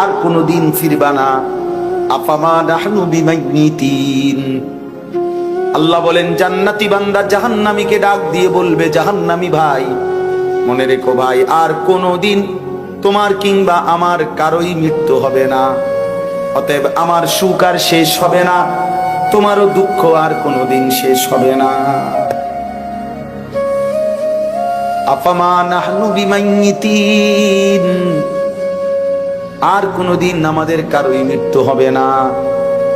আর কোনো দিন ফিরবা না। আফামা নাহনু বিমাইতিন আল্লাহ বলেন, জান্নাতি বান্দা জাহান্নামীকে ডাক দিয়ে বলবে, জাহান্নামী ভাই, মনে রেখো ভাই, আর কোনো দিন তোমার কিংবা আমার কারোই মৃত্যু হবে না। অতএব আমার সুখ আর শেষ হবে না, তোমারও দুঃখ আর কোনোদিন শেষ হবে না। আফামা নাহনু বিমাইতিন আর কোনোদিন আমাদের কারোই মৃত্যু হবে না।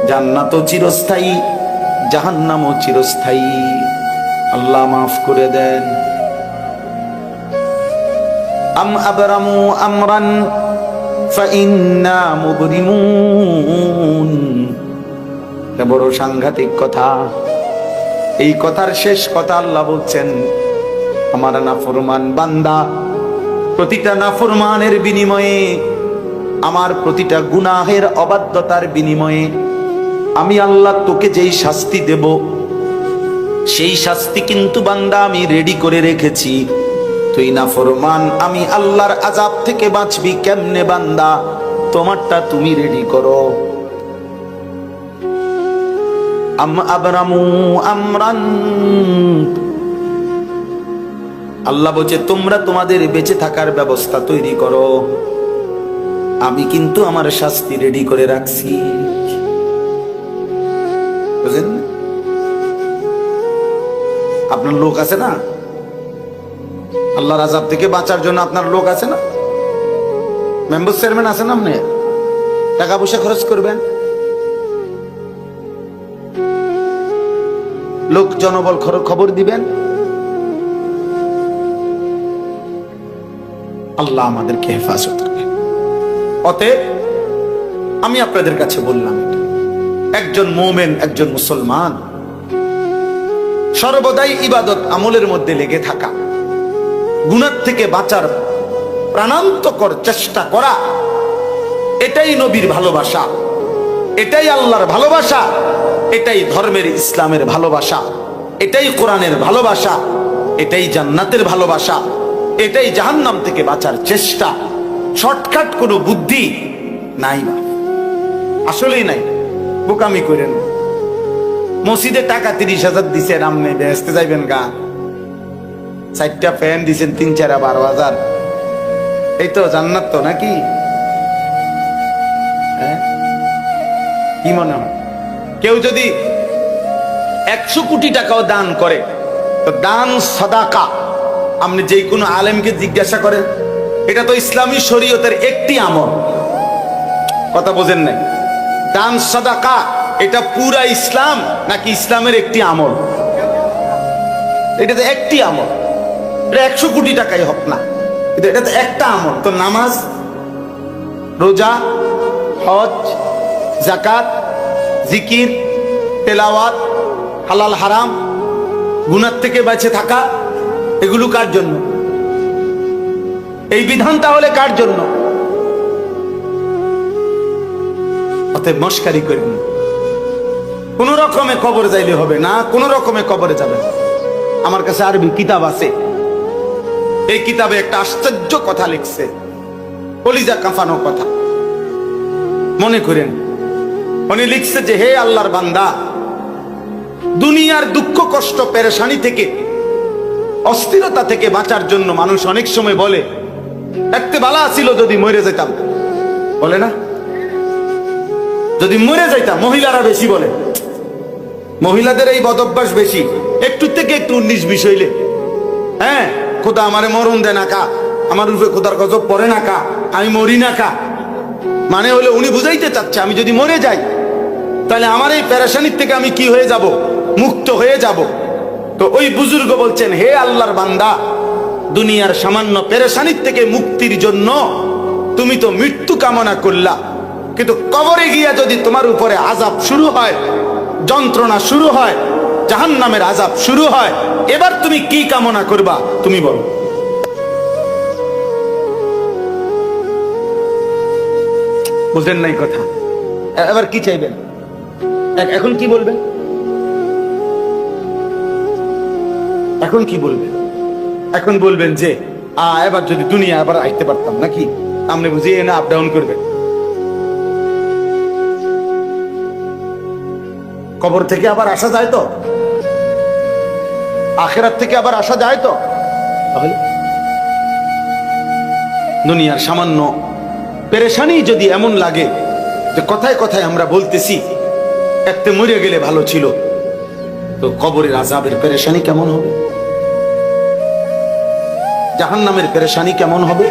জান্নাত চিরস্থায়ী, জাহান্নামও চিরস্থায়ী। আল্লাহ মাফ করে দেন। আম আবরামু আমরান ফাইন্না মুবরিমুন। বড় সাংঘাতিক কথা। এই কথার শেষ কথা আল্লাহ বলছেন, আমার নাফরমান বান্দা, প্রতিটা নাফরমানের বিনিময়ে আমার প্রতিটা গুনাহের অবাধ্যতার বিনিময়ে আমি আল্লাহ তোকে যেই শাস্তি দেব, সেই শাস্তি কিন্তু বান্দা আমি রেডি করে রেখেছি। তুই না ফরমান আমি আল্লাহর আজাব থেকে বাঁচবি কেমনে বান্দা? তোমারটা তুমি রেডি করো। আম আবরামু আমরান। আল্লাহ বলছে, তোমরা তোমাদের বেঁচে থাকার ব্যবস্থা তৈরি করো। আমি কিন্তু আমার শাস্তি রেডি করে রাখছি। বুঝলেন? আপনার লোক আছে না? আল্লাহর আজাব থেকে বাঁচার জন্য আপনার লোক আছে না? মেম্বার চেয়ারম্যান আছে না আপনি? টাকা পয়সা খরচ করবেন? লোক জনবল খবর দিবেন? আল্লাহ আমাদেরকে হেফাজত অতএব আমি আপনাদের কাছে বললাম, একজন মোমেন, একজন মুসলমান, সর্বদাই ইবাদত আমলের মধ্যে লেগে থাকা গুণার থেকে বাঁচার প্রাণান্তকর চেষ্টা করা, এটাই নবীর ভালোবাসা, এটাই আল্লাহর ভালোবাসা, এটাই ধর্মের ইসলামের ভালোবাসা, এটাই কোরআনের ভালোবাসা, এটাই জান্নাতের ভালোবাসা, এটাই জাহান্নাম থেকে বাঁচার চেষ্টা। শর্টকাট কোনো বুদ্ধি নাই বা আসলেই নাই। বোকামি করেন মসজিদে টাকা তিরিশ হাজার দিছেন আপনি বেহেস্তে যাইবেন গা। চারটা ফ্যান দিছেন, তিন চার বারো হাজার। এই তো জান্নাত তো নাকি? হ্যাঁ? কি মনে হয়? কেউ যদি একশো কোটি টাকাও দান করে, তো দান সদাকা। আপনি যে কোনো আলেমকে জিজ্ঞাসা করেন এটা তো ইসলামী শরীয়তের একটি আমল। কথা বোঝেন নাই? দান, সদাকা, এটা পুরা ইসলাম নাকি ইসলামের একটি আমল? এটা তো একটি আমল। এটা একশো কোটি টাকাই হোক না। এটা তো একটা আমল। তো নামাজ, রোজা, হজ জাকাত জিকির, তেলাওয়াত, হালাল হারাম, গুনার থেকে বেঁচে থাকা, এগুলো কার জন্য? এই বিধান তাহলে কার জন্য? অতএব মস্কারি করেন কোন রকমে কবর যাইলে হবে না, কোন রকমে কবরে যাবে। আমার কাছে আরবি কিতাব আছে। এই কিতাবে একটা আশ্চর্য কথা লিখছে। কলিজা কাঁপানো কথা। মনে করেন, উনি লিখছে যে, হে আল্লাহর বান্দা, দুনিয়ার দুঃখ, কষ্ট, পেরেশানি থেকে, অস্থিরতা থেকে বাঁচার জন্য মানুষ অনেক সময় বলে একতে বালা ছিল যদি মরে যেতাম বলে না? যদি মরে যাইতাম, মহিলারা বেশি বলে। মহিলাদের এই বদভ্যাস বেশি। একটু থেকে একটু উনিশ, বিশ হইলে। হ্যাঁ খোদা আমারে মরণ দেয় না কা। আমার রূপে খোদার গজব পড়ে না কা। আমি মরি না কা। মানে হলে উনি বুঝাইতে চাচ্ছে, আমি যদি মরে যাই, তাহলে আমার এই প্যারাসানির থেকে আমি কি হয়ে যাব? মুক্ত হয়ে যাব। তো ওই বুজুর্গ বলছেন, হে আল্লাহর বান্দা দুনিয়ার সামান্য পেরেশানির থেকে মুক্তির জন্য তুমি তো মৃত্যু কামনা করলা। কিন্তু কবরে গিয়া যদি তোমার উপরে আজাব শুরু হয় যন্ত্রণা শুরু হয় জাহান নামের আজাব শুরু হয় এবার তুমি কি কামনা করবা তুমি বলো। বুঝলেন নাই কথা? এবার কি চাইবেন? এখন কি বলবেন? এখন কি বলবেন? এখন বলবেন যে আ এবার যদি দুনিয়া আবার আসতে পারতাম নাকি? আপনি বুঝিয়ে না আপ ডাউন করবেন। কবর থেকে আবার আসা যায় তো? আখেরাত থেকে আবার আসা যায় তো? দুনিয়ার সামান্য পেরেশানি যদি এমন লাগে যে কথায় কথায় আমরা বলতেছি একতে মরে গেলে ভালো ছিল। তো কবরের আজাবের পেরেশানি কেমন হবে? জাহান্নামের পেরেশানি কেমন হবে?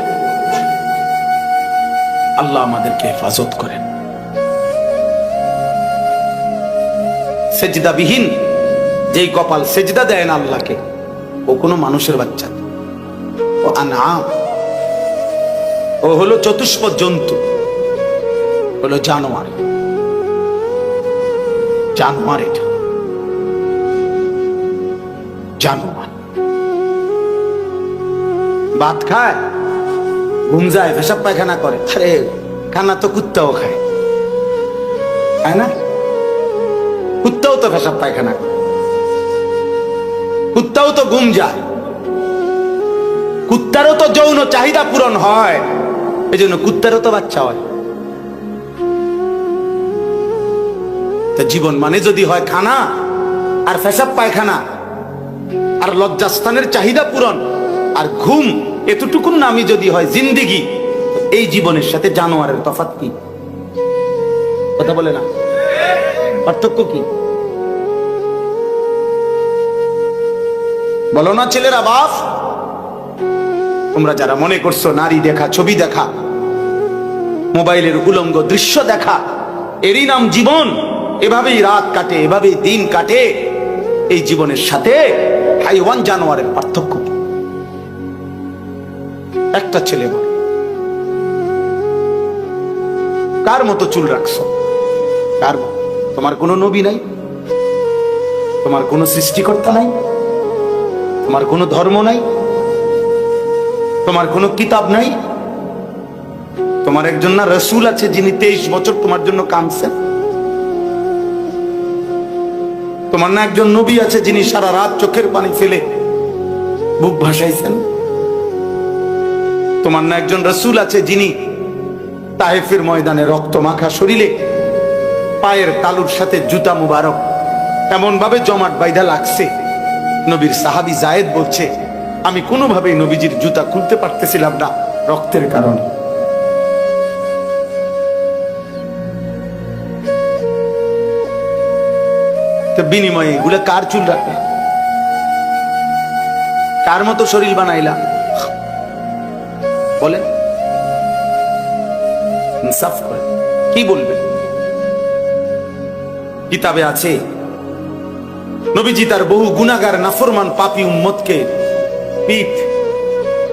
আল্লাহ আমাদেরকে হেফাজত করেন। সেজদাবিহীন, যেই কপাল সেজদা দেয় না আল্লাহকে, ও কোনো মানুষের বাচ্চা। ও আনাম ও হলো চতুষ্প জন্তু। হলো জানোয়ার। জানোয়ার এটা। জানোয়ার। ভাত খায়, ঘুম যায়, পেশাব পায়খানা করে। আরে খানা তো কুত্তাও খায়। খায় না? কুত্তাও তো পেশাব পায়খানা করে। কুত্তাও তো ঘুম যায়। কুত্তারও তো যৌন চাহিদা পূরণ হয়। এই জন্য কুত্তারও তো বাচ্চা হয়। তা জীবন মানে যদি হয় খানা আর পেশাব পায়খানা, আর লজ্জাস্থানের চাহিদা পূরণ আর ঘুম এতটুকুন নামই যদি হয় জিন্দিগি। এই জীবনের সাথে জানোয়ারের তফাৎ কি? কথা বলে না। পার্থক্য কি? বলো না ছেলেরা বাপ। তোমরা যারা মনে করছ নারী দেখা, ছবি দেখা, মোবাইলের উলঙ্গ দৃশ্য দেখা, এরই নাম জীবন। এভাবেই রাত কাটে, এভাবেই দিন কাটে। এই জীবনের সাথে হাইওয়ান জানোয়ারের পার্থক্য? একটা ছেলে বলে। কার মতো চুল রাখছো? কার তোমার কোনো নবী নাই? তোমার কোনো সৃষ্টিকর্তা নাই? তোমার কোনো ধর্ম নাই? তোমার কোনো কিতাব নাই? তোমার একজন না রসুল আছে যিনি তেইশ বছর তোমার জন্য কামছেন তোমার না একজন নবী আছে যিনি সারা রাত চোখের পানি ফেলে বুক ভাসাইছেন? তোমার না একজন রসুল আছে যিনি তাহেফের ময়দানে রক্ত মাখা শরীরে পায়ের তালুর সাথে জুতা মুবারক এমন ভাবে জমাট বাইধা লাগছে। নবীর সাহাবি জায়েদ বলছে, আমি কোনোভাবেই নবীজির জুতা খুলতে পারতেছিলাম না রক্তের কারণে। বিনিময়ে এগুলো কার চুল রাখে কার মতো শরীর বানাইলা? বলেন। ইনসাফ করে কি বলবেন? কিতাবে আছে, নবীজি তার বহু গুনাগার নাফরমান পাপি উম্মতকে পিঠ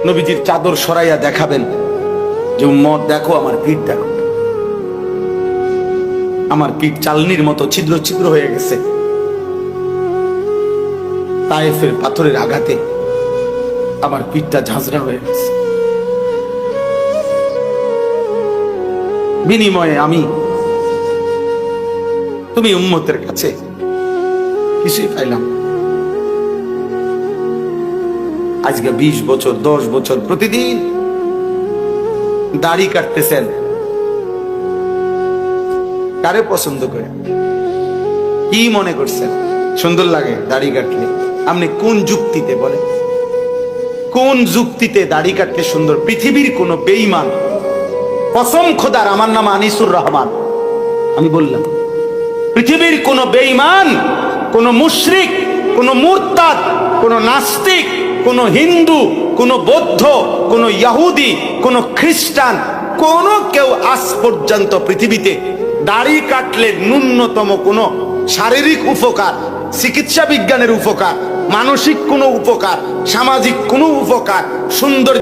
নবীজির চাদর সরাইয়া দেখাবেন যে, উম্মত, দেখো আমার পিঠ, দেখো। আমার পিঠ চালনির মতো ছিদ্র ছিদ্র হয়ে গেছে। তায়েফের পাথরের আঘাতে আমার পিঠটা ঝাঁঝরা হয়ে গেছে। বিনিময়ে আমি তুমি উম্মতের কাছে কিছুই পাইলাম আজকে বিশ বছর, দশ বছর প্রতিদিন দাড়ি কাটতেছেন। কারে পছন্দ করে? কি মনে করছেন? সুন্দর লাগে দাড়ি কাটলে। আপনি কোন যুক্তিতে বলেন? কোন যুক্তিতে দাড়ি কাটলে সুন্দর? পৃথিবীর কোন বেইমান কসম খোদার, আমার নাম আনিসুর রহমান। আমি বললাম, পৃথিবীর কোন বেঈমান, কোন মুশরিক, কোন মুরতাদ, কোন নাস্তিক, কোন হিন্দু, কোন বৌদ্ধ, কোন ইয়াহুদি, কোন খ্রিস্টান, কোন কেউ আজ পর্যন্ত পৃথিবীতে দাড়ি কাটলে ন্যূনতম কোন শারীরিক উপকার, চিকিৎসা বিজ্ঞানের উপকার, মানসিক কোনো উপকার, সামাজিক কোনো উপকার, সুন্দর